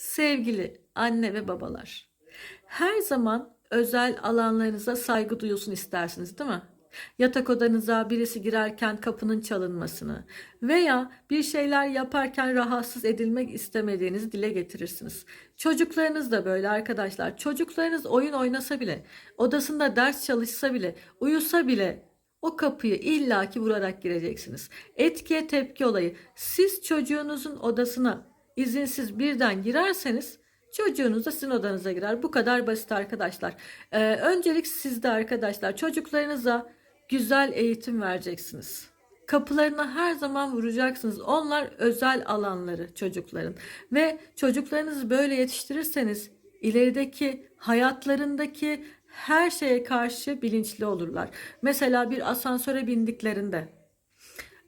Sevgili anne ve babalar, her zaman özel alanlarınıza saygı duyulsun istersiniz, değil mi? Yatak odanıza birisi girerken kapının çalınmasını veya bir şeyler yaparken rahatsız edilmek istemediğinizi dile getirirsiniz. Çocuklarınız da böyle arkadaşlar. Çocuklarınız oyun oynasa bile, odasında ders çalışsa bile, uyusa bile o kapıyı illaki vurarak gireceksiniz. Etkiye tepki olayı. Siz çocuğunuzun odasına izinsiz birden girerseniz çocuğunuz da sizin odanıza girer. Bu kadar basit arkadaşlar. Ee, öncelik sizde arkadaşlar. Çocuklarınıza güzel eğitim vereceksiniz. Kapılarına her zaman vuracaksınız. Onlar özel alanları çocukların. Ve çocuklarınızı böyle yetiştirirseniz ilerideki hayatlarındaki her şeye karşı bilinçli olurlar. Mesela bir asansöre bindiklerinde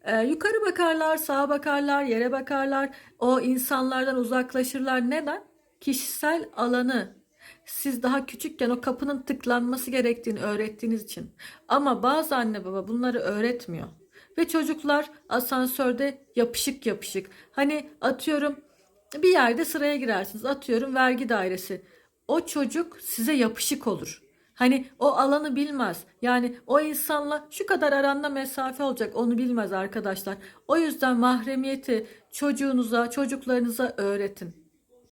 ee, yukarı bakarlar, sağa bakarlar, yere bakarlar. O insanlardan uzaklaşırlar. Neden? Kişisel alanı siz daha küçükken o kapının tıklanması gerektiğini öğrettiğiniz için. Ama bazı anne baba bunları öğretmiyor. Ve çocuklar asansörde yapışık yapışık. Hani atıyorum bir yerde sıraya girersiniz. Atıyorum vergi dairesi. O çocuk size yapışık olur. Hani o alanı bilmez. Yani o insanla şu kadar aranda mesafe olacak onu bilmez arkadaşlar. O yüzden mahremiyeti çocuğunuza, çocuklarınıza öğretin.